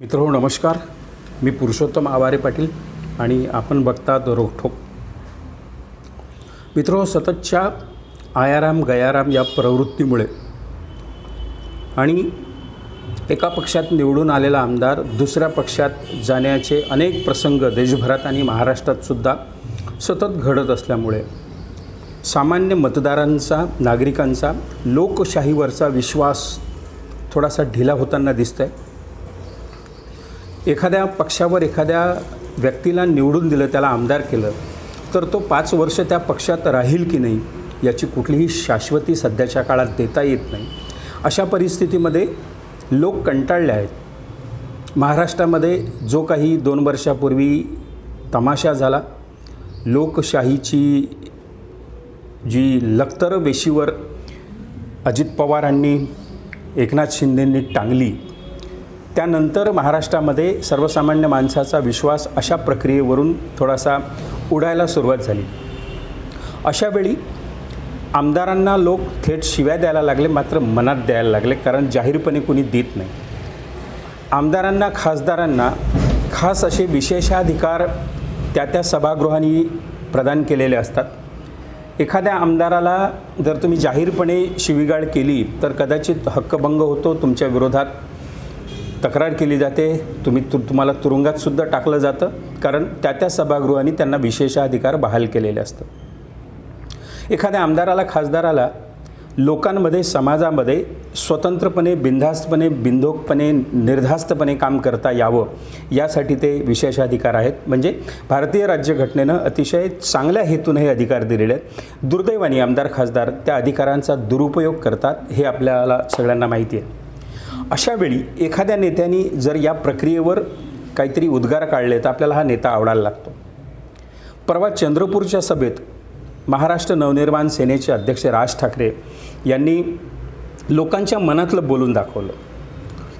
मित्र हो, नमस्कार. मी पुरुषोत्तम आवारे पाटील आणि आपण बघतात रोखोक मित्र हो, सततच्या आयाराम गयाराम या प्रवृत्तीमुळे आणि एका पक्षात निवडून आलेला आमदार दुसऱ्या पक्षात जाण्याचे अनेक प्रसंग देशभरात आणि महाराष्ट्रातसुद्धा सतत घडत असल्यामुळे सामान्य मतदारांचा नागरिकांचा लोकशाहीवरचा विश्वास थोडासा ढिला होताना दिसत आहे एखाद्या पक्षावर एखाद्या व्यक्तीला निवडून दिलं त्याला आमदार केलं तर तो पाच वर्ष त्या पक्षात राहील की नाही याची कुठलीही शाश्वती सध्याच्या काळात देता येत नाही. अशा परिस्थितीमध्ये लोक कंटाळले आहेत. महाराष्ट्रामध्ये जो काही दोन वर्षापूर्वी तमाशा झाला लोकशाहीची जी लखतर वेशीवर अजित पवारांनी एकनाथ शिंदेंनी टांगली त्यानंतर महाराष्ट्रामध्ये सर्वसामान्य माणसाचा विश्वास अशा प्रक्रियेवरून थोडासा उडायला सुरुवात झाली. अशावेळी आमदारांना लोक थेट शिव्या द्यायला लागले मात्र मनात द्यायला लागले कारण जाहीरपणे कुणी देत नाही. आमदारांना खासदारांना खास असे विशेषाधिकार त्या त्या सभागृहांनी प्रदान केलेले असतात. एखाद्या आमदाराला जर तुम्ही जाहीरपणे शिवीगाळ केली तर कदाचित हक्कभंग होतो तुमच्या विरोधात. तक्रार केली जाते. तुम्ही तु तुम्हाला तुरुंगात सुद्धा टाकलं जातं. कारण त्या त्या सभागृहांनी त्यांना विशेषाधिकार बहाल केलेले असतं एखाद्या आमदाराला खासदाराला लोकांमध्ये समाजामध्ये स्वतंत्रपणे बिनधास्तपणे बिंदोकपणे निर्धास्तपणे काम करता यावं यासाठी ते विशेषाधिकार आहेत. म्हणजे भारतीय राज्यघटनेनं अतिशय चांगल्या हेतून हे अधिकार दिलेले आहेत. दुर्दैवानी आमदार खासदार त्या अधिकारांचा दुरुपयोग करतात हे आपल्याला सगळ्यांना माहिती आहे. अशावेळी एखाद्या नेत्याने जर या प्रक्रियेवर काहीतरी उद्गार काढले तर आपल्याला हा नेता आवडायला लागतो. परवा चंद्रपूरच्या सभेत महाराष्ट्र नवनिर्माण सेनेचे अध्यक्ष राज ठाकरे यांनी लोकांच्या मनातलं बोलून दाखवलं.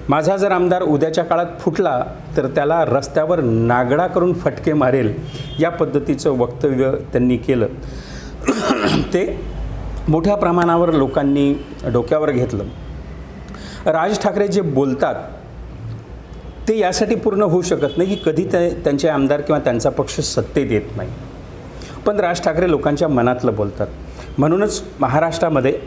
माझा जर आमदार उद्याच्या काळात फुटला तर त्याला रस्त्यावर नागडा करून फटके मारेल या पद्धतीचं वक्तव्य त्यांनी केलं. ते मोठ्या प्रमाणावर लोकांनी डोक्यावर घेतलं. राज ठाकरे जे बोलतात ते यासाठी पूर्ण होऊ शकत नाही की कधी ते त्यांचे आमदार किंवा त्यांचा पक्ष सत्तेत येत नाही. पण राज ठाकरे लोकांच्या मनातलं बोलतात. म्हणूनच महाराष्ट्रामध्ये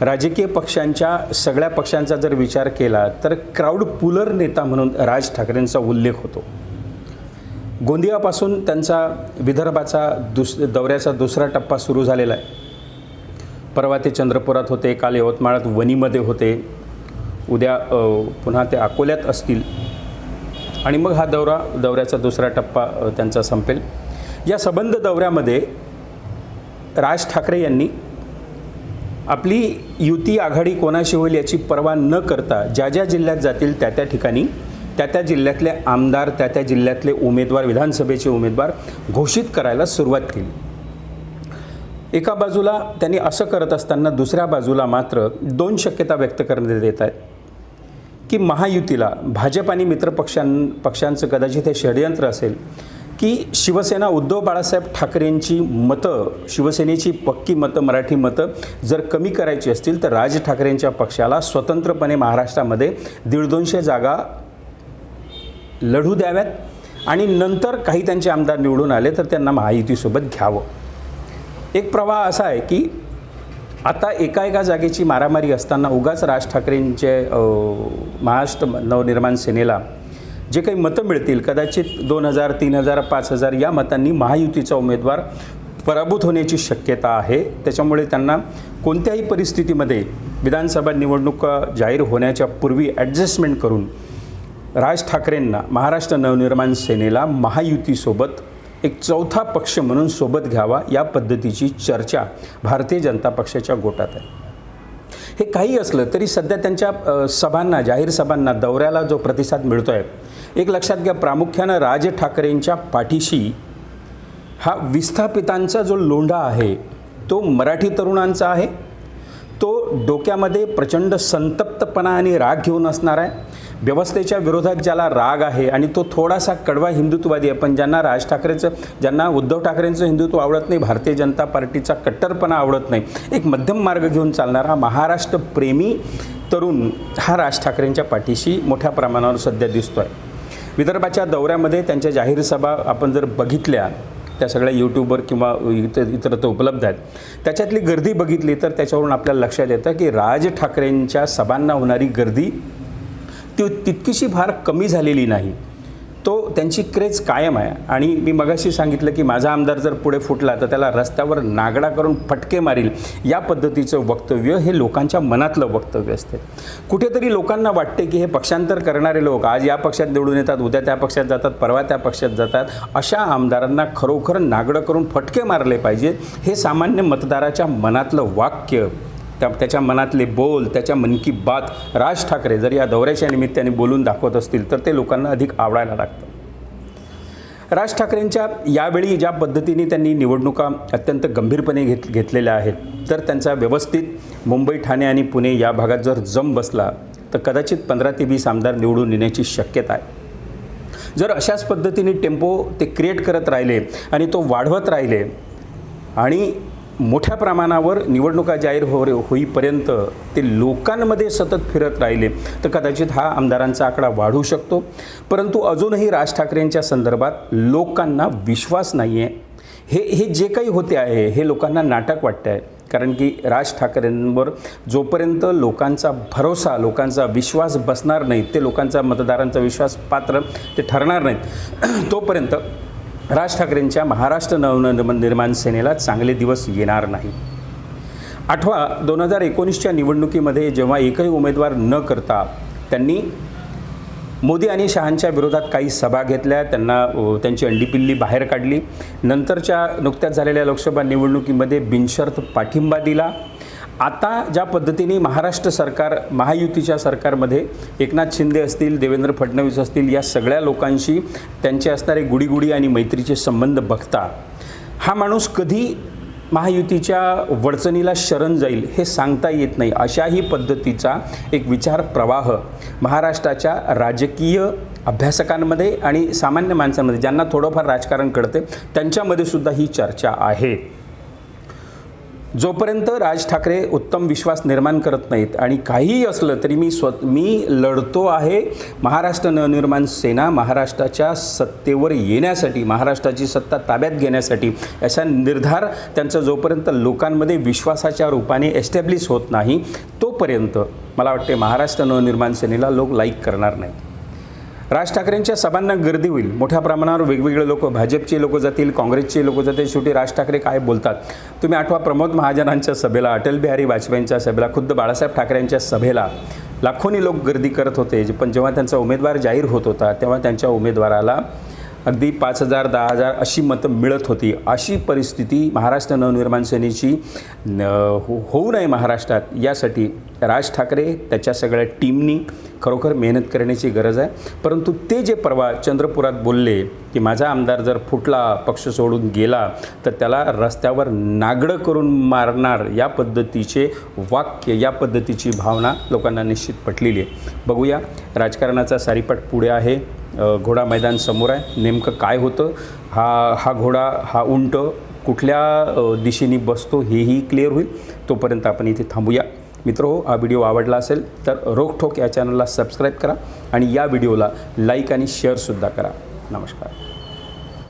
राजकीय पक्षांच्या सगळ्या पक्षांचा जर विचार केला तर क्राऊड पुलर नेता म्हणून राज ठाकरेंचा उल्लेख होतो. गोंदियापासून त्यांचा विदर्भाचा दुस दौऱ्याचा दुसरा टप्पा सुरू झालेला आहे. परवा ते चंद्रपुरात होते काल यवतमाळात वणीमध्ये होते. उद्या पुन्हा ते अकोल्यात असतील. आणि मग हा दौरा दौऱ्याचा दुसरा टप्पा त्यांचा संपेल. या संबंध दौऱ्यामध्ये राज ठाकरे यांनी आपली युती आघाडी कोणाशी होईल याची पर्वा न करता ज्या ज्या जिल्ह्यात जातील त्या त्या ठिकाणी त्या त्या जिल्ह्यातले आमदार त्या त्या जिल्ह्यातले उमेदवार विधानसभेचे उमेदवार घोषित करायला सुरुवात केली. एका बाजूला त्यांनी असं करत असताना दुसऱ्या बाजूला मात्र दोन शक्यता व्यक्त करण्यात येत आहेत. की महायुतीला भाजप आणि मित्रपक्षां पक्षांचं कदाचित हे षडयंत्र असेल की शिवसेना उद्धव बाळासाहेब ठाकरेंची मतं शिवसेनेची पक्की मतं मराठी मतं जर कमी करायची असतील तर राज ठाकरेंच्या पक्षाला स्वतंत्रपणे महाराष्ट्रामध्ये दीड दोनशे जागा लढू द्याव्यात आणि नंतर काही त्यांचे आमदार निवडून आले तर त्यांना महायुतीसोबत घ्यावं. एक प्रवाह असा आहे की आता एका एका जागेची मारामारी असताना उगाच राज ठाकरेंचे महाराष्ट्र नवनिर्माण सेनेला जे काही मतं मिळतील कदाचित दोन हजार तीन हजार पाच हजार या मतांनी महायुतीचा उमेदवार पराभूत होण्याची शक्यता आहे. त्याच्यामुळे त्यांना कोणत्याही परिस्थितीमध्ये विधानसभा निवडणुका जाहीर होण्याच्या पूर्वी ॲडजस्टमेंट करून राज ठाकरेंना महाराष्ट्र नवनिर्माण सेनेला महायुतीसोबत एक चौथा पक्ष म्हणून सोबत घ्यावा या पद्धतीची चर्चा भारतीय जनता पक्षाच्या गोटात आहे. हे काही असलं तरी सध्या त्यांच्या सभांना जाहीर सभांना दौऱ्याला जो प्रतिसाद मिळतो आहे एक लक्षात घ्या प्रामुख्यानं राज ठाकरेंच्या पाठीशी हा विस्थापितांचा जो लोंढा आहे तो मराठी तरुणांचा आहे तो डोक्यामध्ये प्रचंड संतप्तपणा आणि राग घेऊन असणार आहे. व्यवस्थेच्या विरोधात ज्याला राग आहे आणि तो थोडासा कडवा हिंदुत्ववादी आहे पण ज्यांना राज ठाकरेचं ज्यांना उद्धव ठाकरेंचं हिंदुत्व आवडत नाही भारतीय जनता पार्टीचा कट्टरपणा आवडत नाही एक मध्यम मार्ग घेऊन चालणारा महाराष्ट्र प्रेमी तरुण हा राज ठाकरेंच्या पाठीशी मोठ्या प्रमाणावर सध्या दिसतो आहे विदर्भाच्या दौऱ्यामध्ये त्यांच्या जाहीर सभा आपण जर बघितल्या त्या सगळ्या यूट्यूबवर किंवा इतर इतरत्र उपलब्ध आहेत. त्याच्यातली गर्दी बघितली तर त्याच्यावरून आपल्याला लक्षात येतं की राज ठाकरेंच्या सभांना होणारी गर्दी ती तितकीशी फार कमी झालेली नाही. तो त्यांची क्रेज कायम आहे. आणि मी मगाशी सांगितलं की माझा आमदार जर पुढे फुटला तर त्याला रस्त्यावर नागडा करून फटके मारील या पद्धतीचं वक्तव्य हे लोकांच्या मनातलं वक्तव्य असते. कुठेतरी लोकांना वाटते की हे पक्षांतर करणारे लोक आज या पक्षात निवडून येतात उद्या त्या पक्षात जातात परवा त्या पक्षात जातात अशा आमदारांना खरोखर नागडं करून फटके मारले पाहिजेत हे सामान्य मतदाराच्या मनातलं वाक्य त्या त्याच्या मनातले बोल त्याच्या मन की बात राज ठाकरे जर या दौऱ्याच्या निमित्ताने बोलून दाखवत असतील तर ते लोकांना अधिक आवडायला लागतं. राज ठाकरेंच्या यावेळी ज्या पद्धतीने त्यांनी निवडणुका अत्यंत गंभीरपणे घेत घेतलेल्या आहेत तर त्यांचा व्यवस्थित मुंबई ठाणे आणि पुणे या भागात जर जम बसला तर कदाचित पंधरा ते वीस आमदार निवडून येण्याची शक्यता आहे. जर अशाच पद्धतीने टेम्पो ते क्रिएट करत राहिले आणि तो वाढवत राहिले आणि मोठ्या प्रमाणावर निवडणुका जाहीर हो होईपर्यंत ते लोकांमध्ये सतत फिरत राहिले. तर कदाचित हा आमदारांचा आकडा वाढू शकतो. परंतु अजूनही राज ठाकरेंच्या संदर्भात लोकांना विश्वास नाही आहे हे हे जे काही होते आहे हे लोकांना नाटक वाटतं आहे कारण की राज ठाकरेंवर जोपर्यंत लोकांचा भरोसा लोकांचा विश्वास बसणार नाही ते लोकांचा मतदारांचा विश्वास पात्र ते ठरणार नाहीत. तोपर्यंत राज ठाकरेंच्या महाराष्ट्र नवनिर्माण सेनेला चांगले दिवस येणार नाही. आठवा दोन हजार एकोणीसच्या निवडणुकीमध्ये जेव्हा एकही उमेदवार न करता त्यांनी मोदी आणि शहांच्या विरोधात काही सभा घेतल्या त्यांना त्यांची अंडीपिल्ली बाहेर काढली. नंतरच्या नुकत्याच झालेल्या लोकसभा निवडणुकीमध्ये बिनशर्त पाठिंबा दिला. आता ज्या पद्धतीने महाराष्ट्र सरकार महायुतीच्या सरकारमध्ये एकनाथ शिंदे असतील देवेंद्र फडणवीस असतील या सगळ्या लोकांशी त्यांचे असणारे गुडीगुडी आणि मैत्रीचे संबंध बघता हा माणूस कधी महायुतीच्या वडचणीला शरण जाईल हे सांगता येत नाही. अशाही पद्धतीचा एक विचार प्रवाह महाराष्ट्राच्या राजकीय अभ्यासकांमध्ये आणि सामान्य माणसांमध्ये ज्यांना थोडंफार राजकारण कळते त्यांच्यामध्ये सुद्धा ही चर्चा आहे. जोपर्यंत राज ठाकरे उत्तम विश्वास निर्माण करत नाहीत आणि काहीही असलं तरी मी स्व मी लढतो आहे. महाराष्ट्र नवनिर्माण सेना महाराष्ट्राच्या सत्तेवर येण्यासाठी महाराष्ट्राची सत्ता ताब्यात घेण्यासाठी असा निर्धार त्यांचा जोपर्यंत लोकांमध्ये विश्वासाच्या रूपाने एस्टॅब्लिश होत नाही तोपर्यंत मला वाटते महाराष्ट्र नवनिर्माण सेनेला लोक लाईक करणार नाहीत. राज ठाकरेंच्या सभांना गर्दी होईल. मोठ्या प्रमाणावर वेगवेगळे लोक भाजपचे लोक जातील काँग्रेसचे लोक जातील. शेवटी राज ठाकरे काय बोलतात? तुम्ही आठवा प्रमोद महाजनांच्या सभेला अटल बिहारी वाजपेयींच्या सभेला खुद्द बाळासाहेब ठाकरेंच्या सभेला लाखोनी लोक गर्दी करत होते. पण जेव्हा त्यांचा उमेदवार जाहीर होत होता तेव्हा त्यांच्या उमेदवाराला अगदी पाच हजार दहा हजार अशी मतं मिळत होती. अशी परिस्थिती महाराष्ट्र नवनिर्माण सेनेची न हो होऊ नये महाराष्ट्रात. यासाठी राज ठाकरे त्याच्या सगळ्या टीमनी खरोखर मेहनत करण्याची गरज आहे. परंतु ते जे परवा चंद्रपुरात बोलले की माझा आमदार जर फुटला पक्ष सोडून गेला तर त्याला रस्त्यावर नागडं करून मारणार या पद्धतीचे वाक्य या पद्धतीची भावना लोकांना निश्चित पटलेली आहे. बघूया राजकारणाचा सारीपाट पुढे आहे. घोडा मैदान समोर आहे. नेमकं काय होतं? हा हा घोडा हा उंट कुठल्या दिशेने बसतो हेही क्लिअर होईल. तोपर्यंत आपण इथे थांबूया. मित्र हो हा व्हिडिओ आवडला असेल तर रोखठोक या चॅनलला सबस्क्राईब करा आणि या व्हिडिओला लाईक आणि शेअरसुद्धा करा. नमस्कार.